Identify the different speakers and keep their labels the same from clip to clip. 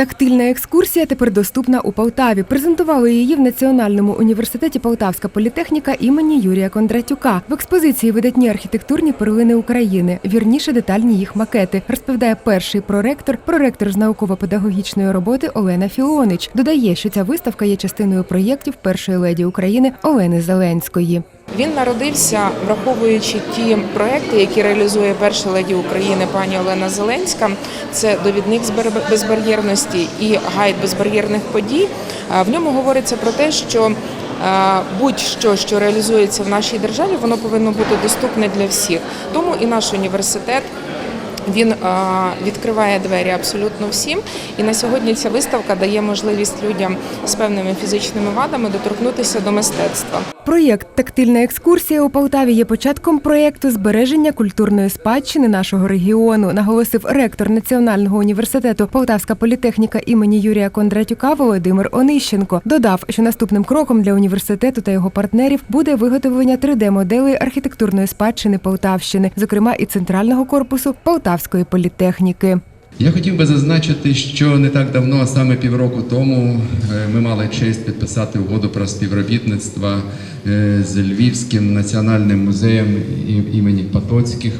Speaker 1: Тактильна екскурсія тепер доступна у Полтаві. Презентували її в Національному університеті Полтавська політехніка імені Юрія Кондратюка. В експозиції видатні архітектурні перлини України, вірніше детальні їх макети, розповідає перший проректор, проректор з науково-педагогічної роботи Олена Філонич. Додає, що ця виставка є частиною проєктів першої леді України Олени Зеленської.
Speaker 2: Він народився, враховуючи ті проекти, які реалізує перша леді України пані Олена Зеленська. Це довідник з безбар'єрності і гайд безбар'єрних подій. В ньому говориться про те, що будь-що, що реалізується в нашій державі, воно повинно бути доступне для всіх. Тому і наш університет. Він е, відкриває двері абсолютно всім, і на сьогодні ця виставка дає можливість людям з певними фізичними вадами доторкнутися до мистецтва.
Speaker 1: Проєкт Тактильна екскурсія у Полтаві є початком проєкту збереження культурної спадщини нашого регіону, наголосив ректор Національного університету Полтавська політехніка імені Юрія Кондратюка Володимир Онищенко. Додав, що наступним кроком для університету та його партнерів буде виготовлення 3D-моделей архітектурної спадщини Полтавщини, зокрема і центрального корпусу Полтавської політехніки.
Speaker 3: Я хотів би зазначити, що не так давно, а саме півроку тому, е, ми мали честь підписати угоду про співробітництво е, з Львівським національним музеєм імені Потоцьких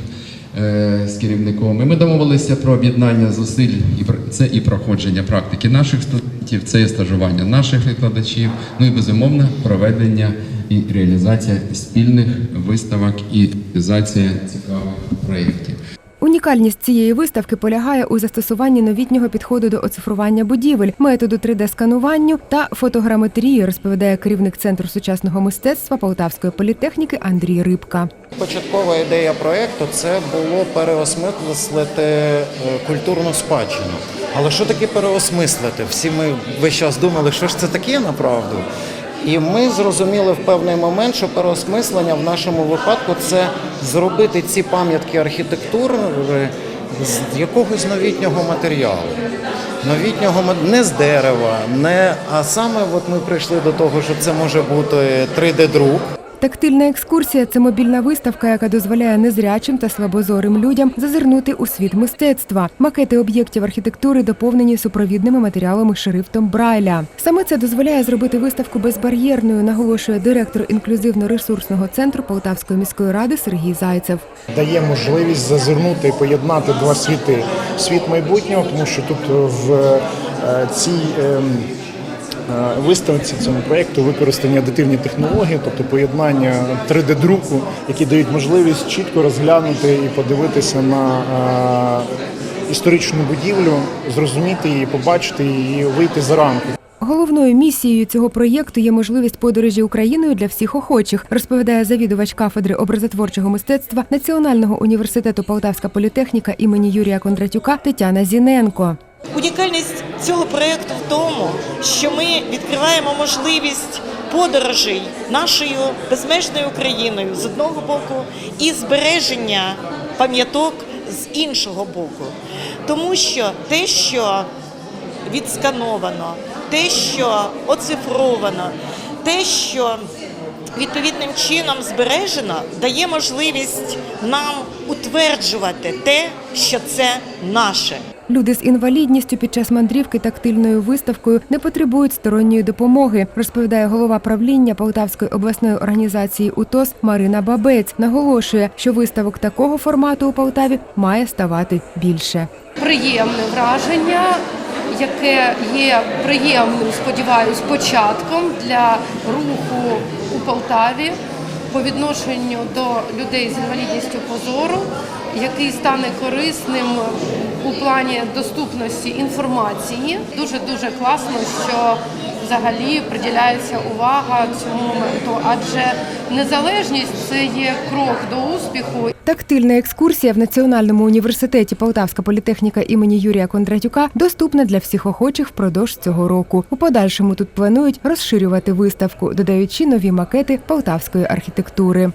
Speaker 3: е, з керівником. І ми домовилися про об'єднання зусиль і це і проходження практики наших студентів, це і стажування наших викладачів, ну і безумовно проведення і реалізація спільних виставок і реалізація цікавих проєктів.
Speaker 1: Унікальність цієї виставки полягає у застосуванні новітнього підходу до оцифрування будівель, методу 3D-скануванню та фотограметрії, розповідає керівник центру сучасного мистецтва Полтавської політехніки Андрій Рибка.
Speaker 4: Початкова ідея проєкту це було переосмислити е, культурну спадщину. Але що таке переосмислити? Всі ми весь час думали, що ж це таке направду. І ми зрозуміли в певний момент, що переосмислення в нашому випадку це зробити ці пам'ятки архітектури з якогось новітнього матеріалу. Новітнього не з дерева, не а саме от ми прийшли до того, що це може бути 3D-друк.
Speaker 1: Тактильна екскурсія це мобільна виставка, яка дозволяє незрячим та слабозорим людям зазирнути у світ мистецтва. Макети об'єктів архітектури доповнені супровідними матеріалами шрифтом Брайля. Саме це дозволяє зробити виставку безбар'єрною, наголошує директор інклюзивно-ресурсного центру Полтавської міської ради Сергій Зайцев.
Speaker 5: дає можливість зазирнути і поєднати два світи: світ майбутнього, тому що тут в е, цій ем, виставці цьому проєкту використані адитивні технології, тобто поєднання 3D-друку, які дають можливість чітко розглянути і подивитися на е, історичну будівлю, зрозуміти її, побачити її, вийти за рамки.
Speaker 1: Головною місією цього проєкту є можливість подорожі Україною для всіх охочих, розповідає завідувач кафедри образотворчого мистецтва Національного університету Полтавська політехніка імені Юрія Кондратюка Тетяна Зіненко.
Speaker 6: Унікальність цього проєкту в тому, що ми відкриваємо можливість подорожей нашою безмежною Україною з одного боку і збереження пам'яток з іншого боку. Тому що те, що відскановано, те, що оцифровано, те, що відповідним чином збережено, дає можливість нам утверджувати те, що це наше.
Speaker 1: Люди з інвалідністю під час мандрівки тактильною виставкою не потребують сторонньої допомоги, розповідає голова правління Полтавської обласної організації УТОС Марина Бабець. Наголошує, що виставок такого формату у Полтаві має ставати більше.
Speaker 7: приємне враження, яке є приємним, сподіваюсь, початком для руху у Полтаві по відношенню до людей з інвалідністю позору, який стане корисним у плані доступності інформації. Дуже дуже класно, що взагалі приділяється увага цьому моменту, адже незалежність це є крок до успіху.
Speaker 1: Тактильна екскурсія в Національному університеті Полтавська політехніка імені Юрія Кондратюка доступна для всіх охочих впродовж цього року. У подальшому тут планують розширювати виставку, додаючи нові макети полтавської архітектури.